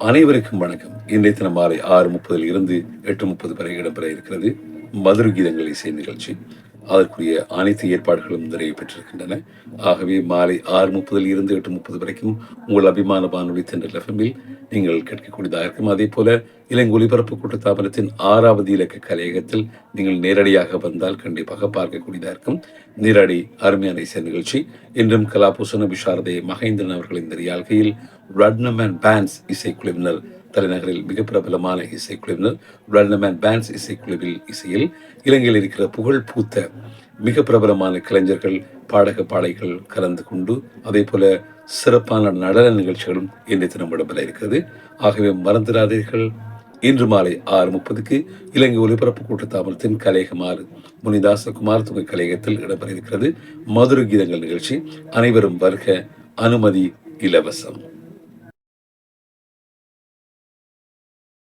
அனைவருக்கும் வணக்கம். இன்றைய தினம் மாலை ஆறு முப்பதில் இருந்து எட்டு முப்பது வரை இடம்பெற இருக்கிறது மதுர கீதங்கள் இசை நிகழ்ச்சி. அதற்குரிய அனைத்து ஏற்பாடுகளும் நிறைவு பெற்றிருக்கின்றன. ஆகவே மாலை ஆறு முப்பதில் இருந்து எட்டு முப்பது வரைக்கும் உங்கள் அபிமான வானொலி தென்றல் எஃப்எம்மில் நீங்கள் கேட்கக்கூடியதாக இருக்கும். அதே போல இலங்கை ஒலிபரப்பு கூட்டத்தாபனத்தின் ஆறாவது இலக்க கலையகத்தில் நீங்கள் நேரடியாக வந்தால் கண்டிப்பாக பார்க்கக்கூடியதாக இருக்கும். நேரடி அருமையான இசை நிகழ்ச்சி. இன்றும் கலாபூசண விஷாரதை மகேந்திரன் அவர்களின் இந்த ரட்னம் அண்ட் பேன்ஸ் இசைக்குழுவினர் தலைநகரில் மிக பிரபலமான இசைக்குழுவினர் ரட்னமேன் பேன்ஸ் இசைக்குழுவில் இசையில் இலங்கையில் இருக்கிற புகழ் பூத்த மிக பிரபலமான கலைஞர்கள் பாடக பாடைகள் கலந்து கொண்டு அதே போல சிறப்பான நடன நிகழ்ச்சிகளும் இன்றைய தினம் இடம்பெற இருக்கிறது. ஆகவே மறந்துடாதீர்கள். இன்று மாலை ஆறு முப்பதுக்கு இலங்கை ஒலிபரப்பு கூட்டத்தாமலத்தின் கலையகமாறு முனிதாச முனிதாசகுமார் துணை கலையகத்தில் இடம்பெற இருக்கிறது. மதுர கீதங்கள் நிகழ்ச்சி. அனைவரும் வருக அனுமதி இலவசம்.